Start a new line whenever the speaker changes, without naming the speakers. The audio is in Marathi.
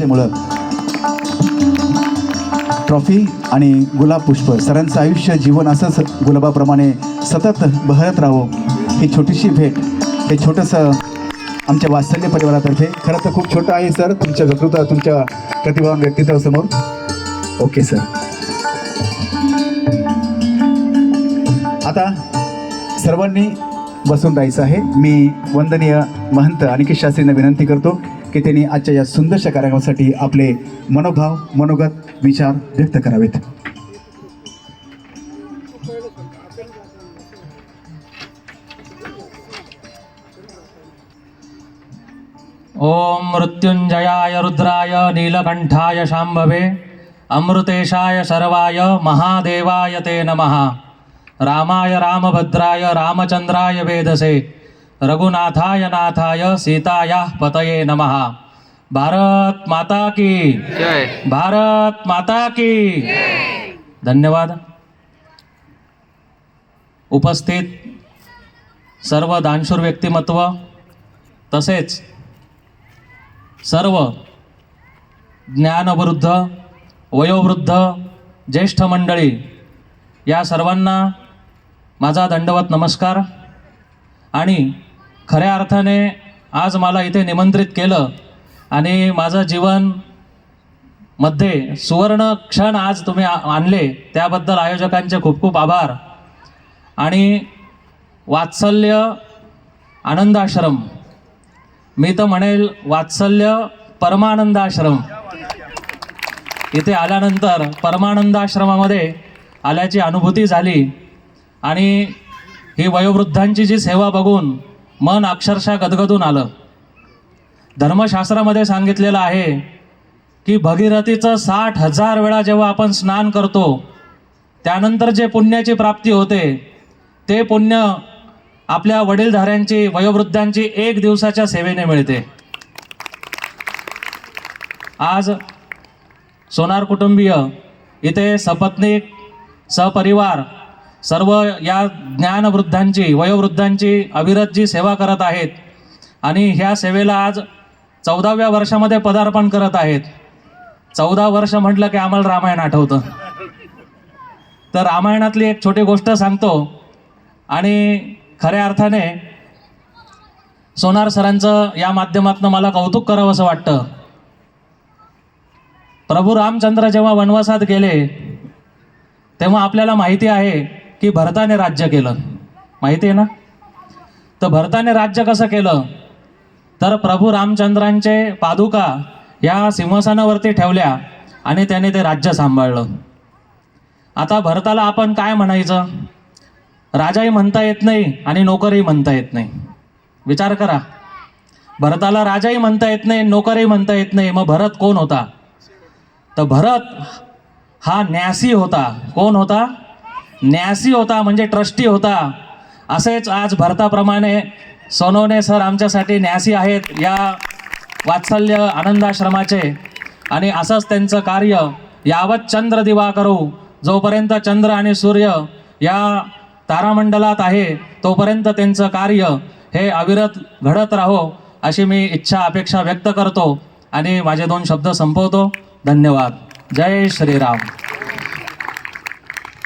त्यामुळं ट्रॉफी आणि गुलाब पुष्प सरांचं आयुष्य जीवन असंच गुलाबाप्रमाणे सतत बहरत राहावं ही छोटीशी भेट हे छोटंसं आमच्या वात्सल्य परिवारातर्फे. खरं तर खूप छोटं आहे सर तुमच्या वकृता तुमच्या प्रतिभावान व्यक्तित्वासमोर. Okay sir. आता सर्वांनी बसून राहायचं आहे. मी वंदनीय महंत अनिकेत शास्त्रींना विनंती करतो. की त्यांनी आजच्या या सुंदरशा कार्यक्रमासाठी आपले मनोभाव मनोगत विचार व्यक्त करावेत.
ओम मृत्युञ्जयाय रुद्राय नीलकण्ठाय शाम्भवे अमृतेशाय सर्वाय महादेवाय ते नमः। रामाय रामभद्राय रामचन्द्राय वेदसे। रघुनाथाय नाथाय सीतायाः पतये नमः। भारत माता की।
जय।
भारत माता की। धन्यवाद। उपस्थित सर्व दानशूर व्यक्तिमत्व तसेच सर्व ज्ञानवृद्ध वयोवृद्ध ज्येष्ठ मंडळी या सर्वांना माझा दंडवत नमस्कार आणि खऱ्या अर्थाने आज मला इथे निमंत्रित केलं आणि माझं जीवनमध्ये सुवर्ण क्षण आज तुम्ही आ- आणले त्याबद्दल आयोजकांचे खूप खूप आभार. आणि वात्सल्य आनंदाश्रम. मी तर म्हणेल वात्सल्य परमानंदाश्रम. इथे आल्यानंतर परमानंदाश्रमामध्ये आल्याची अनुभूती झाली आणि ही वयोवृद्धांची जी सेवा बघून मन अक्षरशः गदगदून आलं. धर्मशास्त्रामध्ये सांगितलेलं आहे की भगीरथीचं साठ हजार वेळा जेव्हा आपण स्नान करतो त्यानंतर जे पुण्याची प्राप्ती होते ते पुण्य आपल्या वडीलधाऱ्यांची वयोवृद्धांची एक दिवसाच्या सेवेने मिळते. आज सोनार कुटुंबीय इथे सपत्नीक सपरिवार सर्व या ज्ञानवृद्धांची वयोवृद्धांची अविरत जी सेवा करत आहेत. आणि ह्या सेवेला आज चौदाव्या वर्षामध्ये पदार्पण करत आहेत. चौदा वर्ष म्हटलं की आम्हाला रामायण आठवतं. तर रामायणातली एक छोटी गोष्ट सांगतो. आणि खऱ्या अर्थाने सोनार सरांचं या माध्यमातून मला कौतुक करावं असं वाटतं. प्रभू रामचंद्र जेव्हा वनवासात गेले तेव्हा आपल्याला माहिती आहे की भरताने राज्य केलं. माहिती आहे ना? तर भरताने राज्य कसं केलं? तर प्रभू रामचंद्रांचे पादुका या सिंहासनावरती ठेवल्या आणि त्याने ते राज्य सांभाळलं. आता भरताला आपण काय म्हणायचं? राजाही म्हणता येत नाही आणि नोकरही म्हणता येत नाही. विचार करा. भरताला राजाही म्हणता येत नाही नोकरही म्हणता येत नाही. मग भरत कोण होता? तर भरत हा न्यासी होता. कोण होता? न्यासी होता म्हणजे ट्रस्टी होता. असेच आज भरताप्रमाणे सोनवणे सर आमच्यासाठी न्यासी आहेत. या वात्सल्य आनंदाश्रमाचे. आणि असंच त्यांचं कार्य यावत चंद्र दिवा करू जोपर्यंत चंद्र आणि सूर्य या तारामंडलात आहे तोपर्यंत त्यांचं कार्य हे अविरत घडत राहो अशी मी इच्छा अपेक्षा व्यक्त करतो. आणि माझे दोन शब्द संपवतो. धन्यवाद. जय श्रीराम.